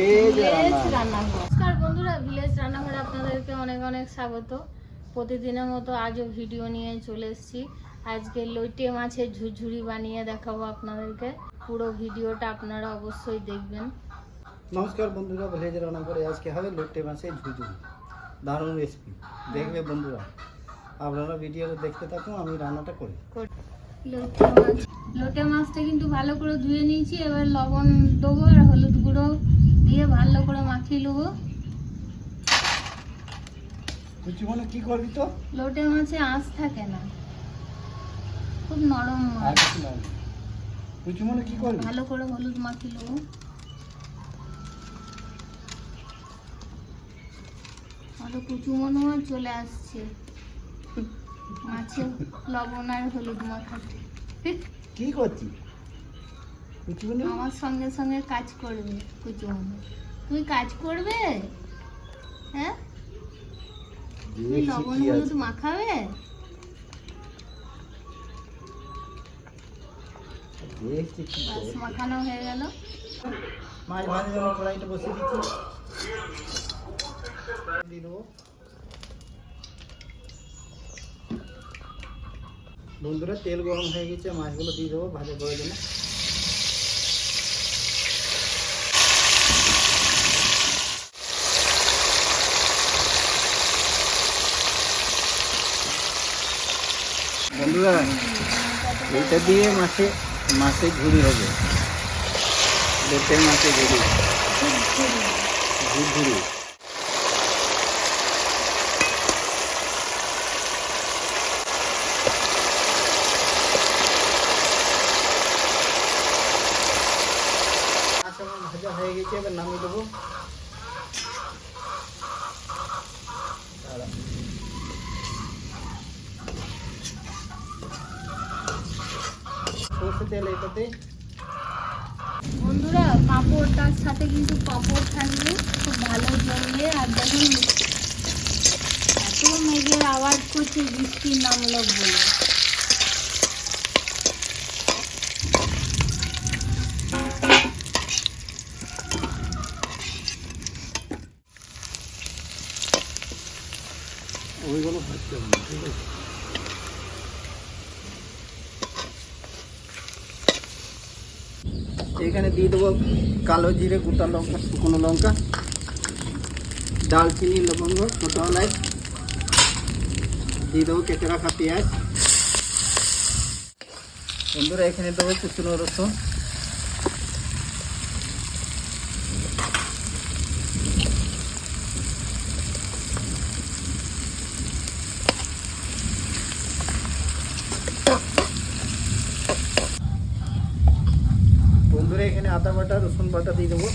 নমস্কার বন্ধুরা ভিলেজ রান্নাঘরে আপনাদেরকে অনেক অনেক স্বাগত। প্রতিদিনের মতো আজও ভিডিও নিয়ে চলে এসেছি। আজকে লইটে মাছের ঝুরঝুরি বানিয়ে দেখাবো আপনাদেরকে। পুরো ভিডিওটা আপনারা অবশ্যই দেখবেন। নমস্কার বন্ধুরা ভিলেজ রান্না করে আজকে হবে লোটে মাছের ঝুঝুরি দারুণ রেসিপি দেখবে বন্ধুরা। আপনারা ভিডিওটা দেখতে থাকুন আমি রান্নাটা করি। লোটে মাছ। লোটে মাছটা কিন্তু ভালো করে ধুয়ে নিয়েছি। এবার লবণ দেবো আর হলুদ গুঁড়ো দিয়ে ভালো করে মাখিয়ে নেব। কি করবি তো? লোটে মাছে আঁশ থাকে না। খুব নরম মাছ। কি করবি? ভালো করে হলুদ মাখিয়ে নেব। আরও কুচু মনে হয় চলে আসছে। মাছে লবণ আর হলুদ মাখাতে। কি করছিস? আমার সঙ্গে সঙ্গে কাজ করবে তুমি কাজ করবে? হ্যাঁ? তুমি লবণ হলুদ মাখাবে? করে। মাখানো হয়ে গেল। মাছ ভাজার জন্য কড়াইটা বসিয়ে দিচ্ছি। দিয়ে দেবো। বন্ধুরা তেল গরম হয়ে গেছে মাছগুলো দিয়ে দেবো ভাজা করার জন্য। বন্ধুরা এটা দিয়ে মাছে মাছের ঝুড়ি হবে। লোটের মাছের ঝুড়ি ঝুড়ি। মাছ আমার ভাজা হয়ে গেছে, এবার নামিয়ে দেবো। সর্ষে তেল এটাতে বন্ধুরা পাঁপড়টার সাথে কিন্তু পাঁপড় থাকবে খুব ভালো জমবে। আর দেখুন এত মেঘের আওয়াজ করছে বৃষ্টির নামলো বলে। ওইগুলো ভাজতে হবে ঠিক আছে? এখানে দিয়ে দেবো কালো জিরে, গোটা লঙ্কা, শুকনো লঙ্কা, ডালচিনি, লবঙ্গ, ছোটো এলাচ, দিয়ে দেবো কেটে রাখা পেঁয়াজ। বন্ধুরা, এখানে দেবো কুচুনো রসুন। বন্ধুরা এখানে আদা বাটা, রসুন বাটা দিয়ে দেবো।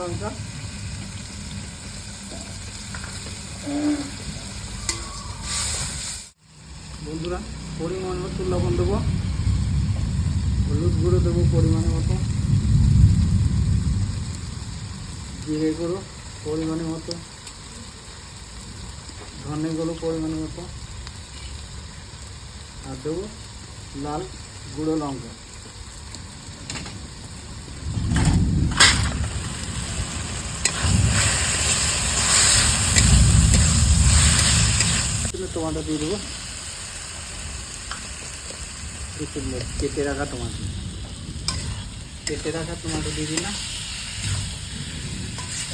লঙ্কা বন্ধুরা, পরিমাণ মতো লবণ দেবো। হলুদ গুঁড়ো দেবো পরিমাণ মতো। জিরে গুঁড়ো পরিমাণে মতো। ধনে গুঁড়ো পরিমাণে মতো। আর দেবো লাল গুঁড়ো লঙ্কা। টমাটো দিয়ে দেবো। কেটে রাখা টমাটো। কেটে রাখা টমাটো দিয়ে দিলাম।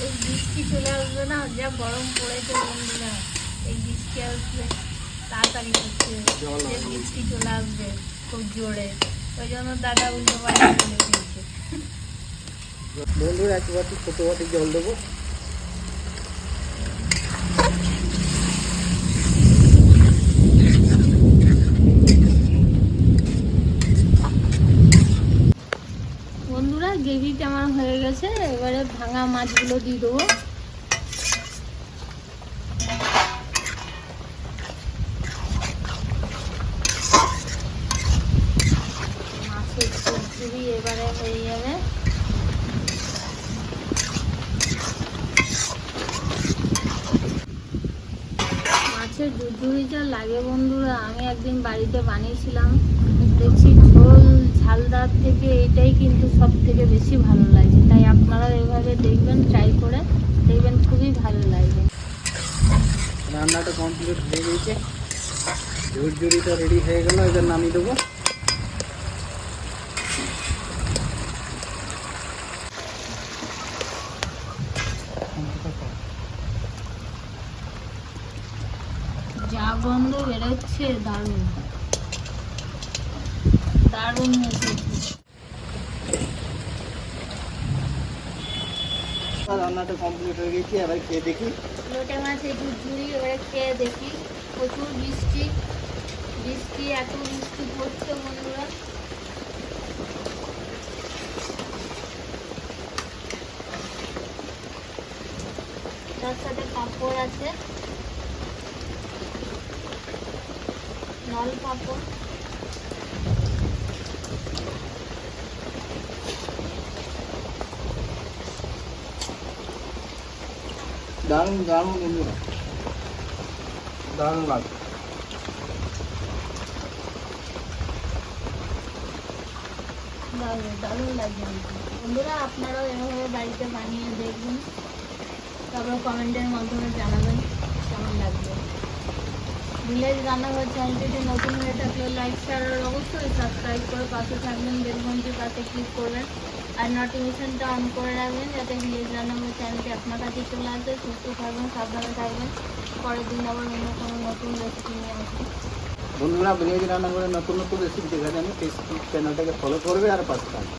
এই বৃষ্টি চলে আসবে না যা গরম পড়েছে বন্ধুরা। এই বৃষ্টি আসবে তাড়াতাড়ি হচ্ছে। বৃষ্টি চলে আসবে। খুব জোরে। ওই জন্য দাদা উল্টো পাল্টা চলে দিয়েছে। বন্ধুরা এক বাটি ছোটো বাটি জল দেবো। বন্ধুরা গ্রেভিটা আমার হয়ে গেছে। এবারে ভাঙা মাছগুলো দিয়ে দেবো। খিচুড়ি এবারে হয়ে যাবে। মাছের দুধুরি যা লাগে বন্ধুরা, আমি একদিন বাড়িতে বানিয়েছিলাম। দেখছি ঝোল ঝালদার থেকে এটাই কিন্তু সব থেকে বেশি ভালো লাগছে তাই আপনারা এভাবে দেখবেন ট্রাই করে দেখবেন, খুবই ভালো লাগবে রান্নাটা কমপ্লিট হয়ে গেছে। ঝুড়ঝুড়িটা রেডি হয়ে গেল, এবার নামিয়ে দেবো। গন্ধ বেরোচ্ছে দারুণ। দারুণ হয়েছে রান্নাটা কমপ্লিট হয়ে গেছে এবার খেয়ে দেখি। লোটে মাছের ঝুরঝুরি এবারে খেয়ে দেখি। প্রচুর বৃষ্টি বৃষ্টি এত বৃষ্টি পড়ছে বন্ধুরা। তার সাথে পাঁপড় আছে। নল পাঁপড়। দারুণ দারুণ বন্ধুরা। দারুণ লাগবে দারুণ লাগবে বন্ধুরা আপনারাও এভাবে বাড়িতে বানিয়ে দেখবেন। তারপর কমেন্টের মাধ্যমে জানাবেন কেমন লাগবে। ভিলেজ রান্নাঘর চ্যানেলটি নতুন হয়ে থাকলে লাইক শেয়ার আর অবশ্যই সাবস্ক্রাইব করে পাশে থাকবেন বেলঘন্টির পাশে ক্লিক করবেন আর নোটিফিকেশনটা অন করে রাখবেন যাতে ভিলেজ রান্নাঘর চ্যানেলটি আপনার কাছে চলে আসে। সুস্থ থাকবেন, সাবধানে থাকবেন। পরের দিন আবার অন্য কোনো নতুন রেসিপি নিয়ে আসবেন বন্ধুরা, ভিলেজ রান্না করে নতুন নতুন রেসিপি দেখা জানি ফেসবুক চ্যানেলটাকে ফলো করবে আর পাশে থাকবে।